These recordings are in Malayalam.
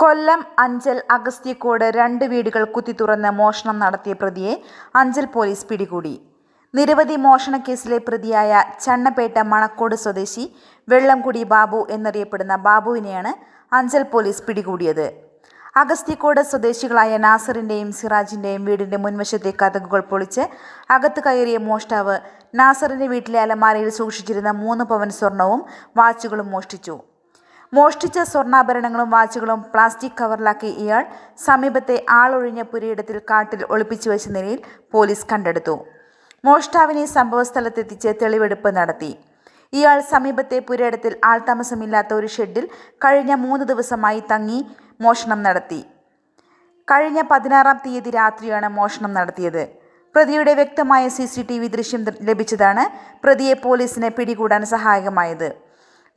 കൊല്ലം അഞ്ചൽ അഗസ്ത്യക്കോട് രണ്ട് വീടുകൾ കുത്തിത്തുറന്ന് മോഷണം നടത്തിയ പ്രതിയെ അഞ്ചൽ പോലീസ് പിടികൂടി. നിരവധി മോഷണക്കേസിലെ പ്രതിയായ ചണ്ണപ്പേട്ട മണക്കോട് സ്വദേശി വെള്ളംകുടി ബാബു എന്നറിയപ്പെടുന്ന ബാബുവിനെയാണ് അഞ്ചൽ പോലീസ് പിടികൂടിയത്. അഗസ്ത്യക്കോട് സ്വദേശികളായ നാസറിന്റെയും സിറാജിന്റെയും വീടിന്റെ മുൻവശത്തെ കതകുകൾ പൊളിച്ച് അകത്ത് കയറിയ മോഷ്ടാവ് നാസറിന്റെ വീട്ടിലെ അലമാരയിൽ സൂക്ഷിച്ചിരുന്ന മൂന്ന് പവൻ സ്വർണവും വാച്ചുകളും മോഷ്ടിച്ചു. മോഷ്ടിച്ച സ്വർണാഭരണങ്ങളും വാച്ചുകളും പ്ലാസ്റ്റിക് കവറിലാക്കി ഇയാൾ സമീപത്തെ ആളൊഴിഞ്ഞ പുരയിടത്തിൽ കാട്ടിൽ ഒളിപ്പിച്ചു വെച്ച നിലയിൽ പോലീസ് കണ്ടെടുത്തു. മോഷ്ടാവിനെ സംഭവസ്ഥലത്തെത്തിച്ച് തെളിവെടുപ്പ് നടത്തി. ഇയാൾ സമീപത്തെ പുരയിടത്തിൽ ആൾതാമസമില്ലാത്ത ഒരു ഷെഡിൽ കഴിഞ്ഞ മൂന്ന് ദിവസമായി തങ്ങി മോഷണം നടത്തി. കഴിഞ്ഞ പതിനാറാം തീയതി രാത്രിയാണ് മോഷണം നടത്തിയത്. പ്രതിയുടെ വ്യക്തമായ സി സി ടി വി ദൃശ്യം ലഭിച്ചതാണ് പ്രതിയെ പോലീസിനെ പിടികൂടാൻ സഹായകമായത്.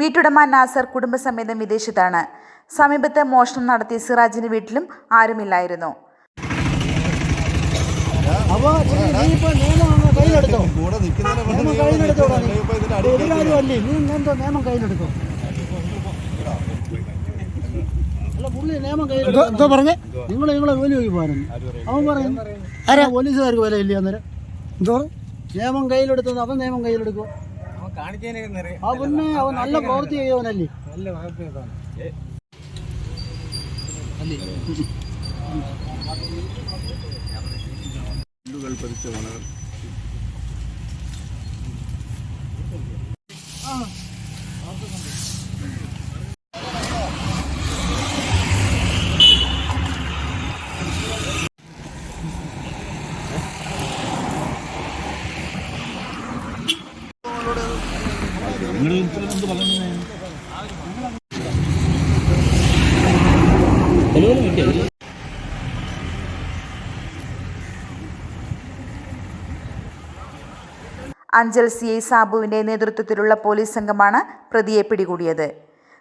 വീട്ടുടമ നാസർ കുടുംബസമേതം വിദേശത്താണ്. സമീപത്ത് മോഷണം നടത്തിയ സിറാജിന്റെ വീട്ടിലും ആരുമില്ലായിരുന്നു. നിങ്ങൾ നിങ്ങളെ ജോലി പോകാനും അവൻ പറയും ആരാ? പോലീസുകാർക്ക് വില ഇല്ല അന്നേരം നിയമം കയ്യിലെടുത്തത് അവൻ നിയമം കയ്യിലെടുക്കും ആ പിന്നെ അവൻ നല്ല പ്രവൃത്തി ചെയ്തവനല്ലേ കല്ലുകൾ പതിച്ച മണകൾ അഞ്ചൽ സി ഐ സാബുവിന്റെ നേതൃത്വത്തിലുള്ള പോലീസ് സംഘമാണ് പ്രതിയെ പിടികൂടിയത്.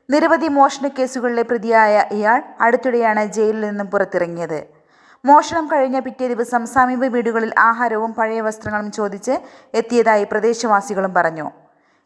നിരവധി മോഷണ കേസുകളിലെ പ്രതിയായ ഇയാൾ അടുത്തിടെയാണ് ജയിലിൽ നിന്നും പുറത്തിറങ്ങിയത്. മോഷണം കഴിഞ്ഞ പിറ്റേ ദിവസം സമീപ വീടുകളിൽ ആഹാരവും പഴയ വസ്ത്രങ്ങളും ചോദിച്ച് എത്തിയതായി പ്രദേശവാസികളും പറഞ്ഞു.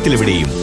കേരളത്തിലെവിടെയും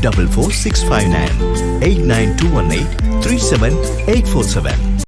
double four six five nine eight nine two one eight three seven eight four seven.